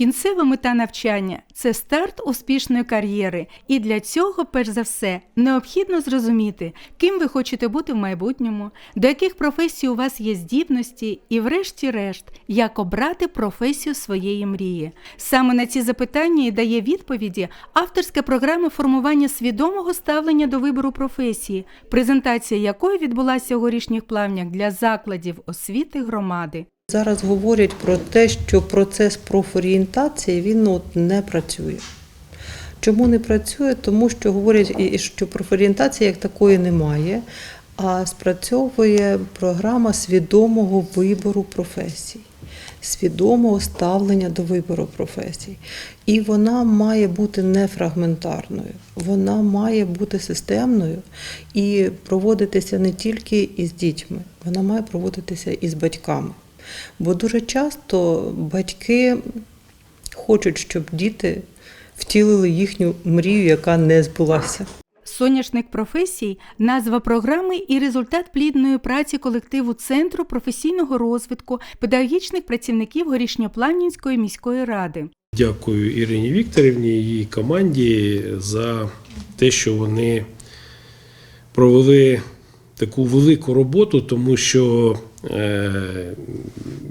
Кінцева мета навчання це старт успішної кар'єри, і для цього, перш за все, необхідно зрозуміти, ким ви хочете бути в майбутньому, до яких професій у вас є здібності, і, врешті-решт, як обрати професію своєї мрії. Саме на ці запитання і дає відповіді авторська програма формування свідомого ставлення до вибору професії, презентація якої відбулася у горішніх плавнях для закладів освіти громади. Зараз говорять про те, що процес профорієнтації він ну, от не працює. Чому не працює? Тому що говорять, і- і що профорієнтації як такої немає, а спрацьовує програма свідомого вибору професій, свідомого ставлення до вибору професій. І вона має бути не фрагментарною, вона має бути системною і проводитися не тільки із дітьми, вона має проводитися із батьками. Бо дуже часто батьки хочуть, щоб діти втілили їхню мрію, яка не збулася. Соняшник професій назва програми і результат плідної праці колективу Центру професійного розвитку педагогічних працівників Горішньопланінської міської ради. Дякую Ірині Вікторівні і її команді за те, що вони провели таку велику роботу, тому що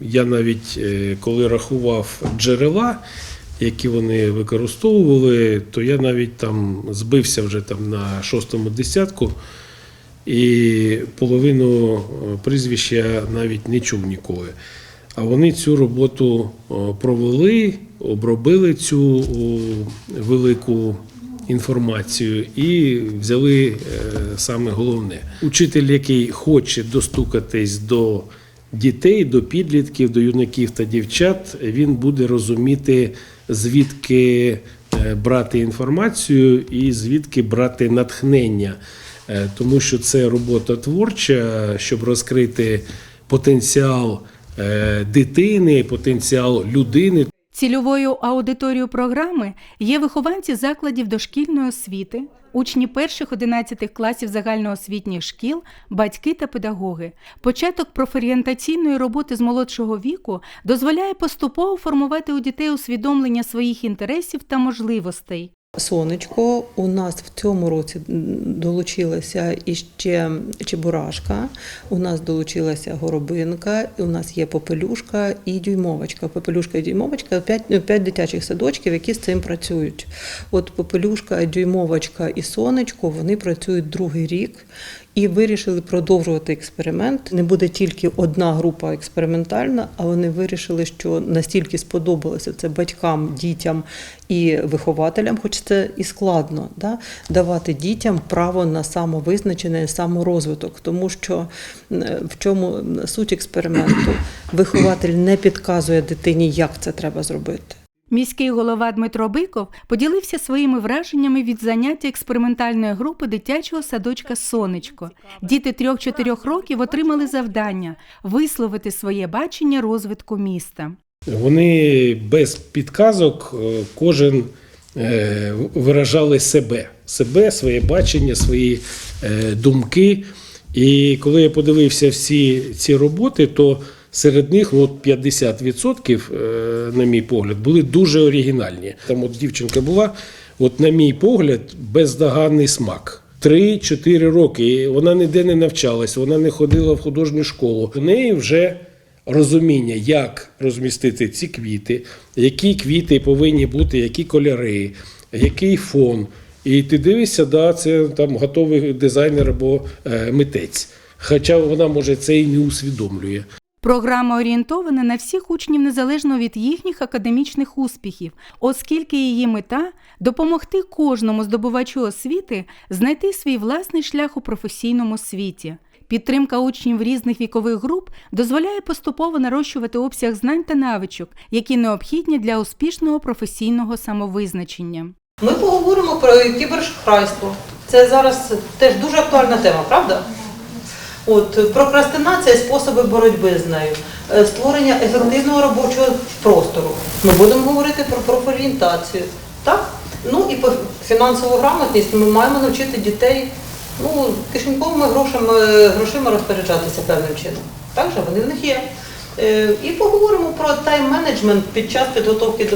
я навіть е, коли рахував джерела, які вони використовували, то я навіть там збився вже там на шостому десятку. І половину е, прізвищ я навіть не чув ніколи. А вони цю роботу провели, обробили цю велику інформацію і взяли е, саме головне. Учитель, який хоче достукатись до дітей, до підлітків, до юнаків та дівчат, він буде розуміти, звідки е, брати інформацію і звідки брати натхнення. Е, Тому що це робота творча, щоб розкрити потенціал дитини, потенціал людини. Цільовою аудиторією програми є вихованці закладів дошкільної освіти, учні перших 11 класів загальноосвітніх шкіл, батьки та педагоги. Початок профорієнтаційної роботи з молодшого віку дозволяє поступово формувати у дітей усвідомлення своїх інтересів та можливостей. Сонечко у нас в цьому році долучилася іще Чебурашка, у нас долучилася горобинка, у нас є попелюшка і дюймовочка. Попелюшка і дюймовочка п'ять, п'ять дитячих садочків, які з цим працюють. От попелюшка, дюймовочка і сонечко вони працюють другий рік. І вирішили продовжувати експеримент. Не буде тільки одна група експериментальна, а вони вирішили, що настільки сподобалося це батькам, дітям і вихователям, хоч це і складно, да, давати дітям право на самовизначення, саморозвиток, тому що в чому суть експерименту? Вихователь не підказує дитині, як це треба зробити. Міський голова Дмитро Биков поділився своїми враженнями від заняття експериментальної групи дитячого садочка Сонечко. Діти 3-4 років отримали завдання висловити своє бачення розвитку міста. Вони без підказок е, кожен е, виражали себе, себе, своє бачення, свої е, думки. І коли я подивився всі ці роботи, то серед них от 50%, е, на мій погляд, були дуже оригінальні. Там от дівчинка була, от на мій погляд, бездоганний смак. 3-4 роки. Вона ніде не навчалась, вона не ходила в художню школу. У неї вже розуміння, як розмістити ці квіти, які квіти повинні бути, які кольори, який фон. І ти дивишся, да, це там готовий дизайнер або е, митець. Хоча вона може це і не усвідомлює. Програма орієнтована на всіх учнів незалежно від їхніх академічних успіхів, оскільки її мета допомогти кожному здобувачу освіти знайти свій власний шлях у професійному світі. Підтримка учнів різних вікових груп дозволяє поступово нарощувати обсяг знань та навичок, які необхідні для успішного професійного самовизначення. Ми поговоримо про кібершахрайство. Це зараз теж дуже актуальна тема, правда? От прокрастинація, способи боротьби з нею, е, створення ефективного робочого простору. Ми будемо говорити про профорієнтацію. Так? Ну і по фінансову грамотність ми маємо навчити дітей ну, кишеньковими грошами, грошима розпоряджатися певним чином. Так же вони в них є. Е, І поговоримо про тайм-менеджмент під час підготовки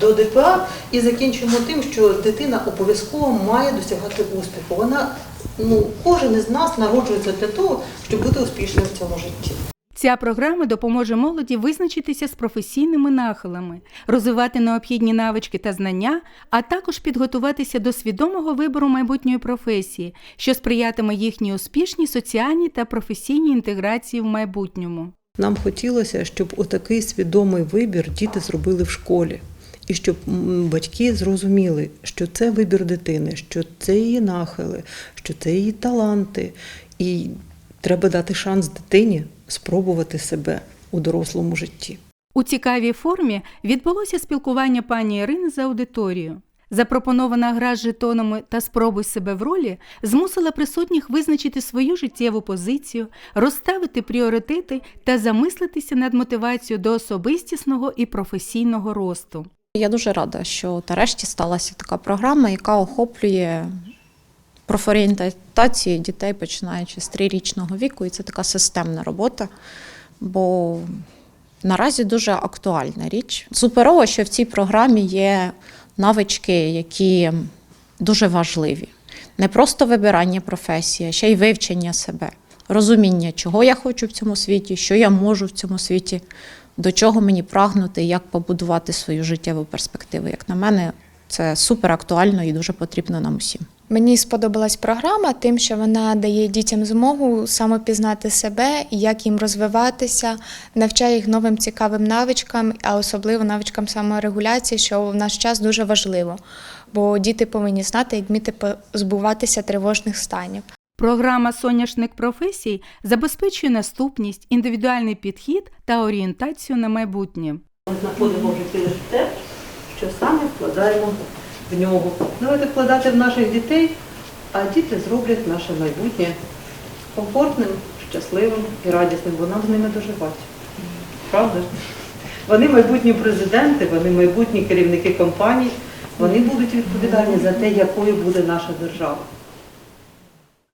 до, ДПА і закінчимо тим, що дитина обов'язково має досягати успіху. Вона, ну, кожен із нас народжується для того, щоб бути успішним в цьому житті. Ця програма допоможе молоді визначитися з професійними нахилами, розвивати необхідні навички та знання, а також підготуватися до свідомого вибору майбутньої професії, що сприятиме їхній успішній соціальній та професійній інтеграції в майбутньому. Нам хотілося, щоб отакий свідомий вибір діти зробили в школі. І щоб батьки зрозуміли, що це вибір дитини, що це її нахили, що це її таланти. І треба дати шанс дитині спробувати себе у дорослому житті. У цікавій формі відбулося спілкування пані Ірини з аудиторією. Запропонована гра з жетонами та спробуй себе в ролі змусила присутніх визначити свою життєву позицію, розставити пріоритети та замислитися над мотивацією до особистісного і професійного росту. Я дуже рада, що нарешті сталася така програма, яка охоплює профорієнтацію дітей, починаючи з трирічного віку, і це така системна робота. Бо наразі дуже актуальна річ. Суперово, що в цій програмі є навички, які дуже важливі. Не просто вибирання професії, а ще й вивчення себе, розуміння, чого я хочу в цьому світі, що я можу в цьому світі, до чого мені прагнути, як побудувати свою життєву перспективу. Як на мене, це супер актуально і дуже потрібно нам усім. Мені сподобалась програма, тим, що вона дає дітям змогу самопізнати себе як їм розвиватися, навчає їх новим цікавим навичкам, а особливо навичкам саморегуляції, що в наш час дуже важливо. Бо діти повинні знати, як вміти позбуватися тривожних станів. Програма Соняшник професій забезпечує наступність, індивідуальний підхід та орієнтацію на майбутнє. Ми знаходимо в житті лише те, що самі вкладаємо в нього. Давайте вкладати в наших дітей, а діти зроблять наше майбутнє комфортним, щасливим і радісним, бо нам з ними доживати. Правда? Вони майбутні президенти, вони майбутні керівники компаній, вони будуть відповідальні за те, якою буде наша держава.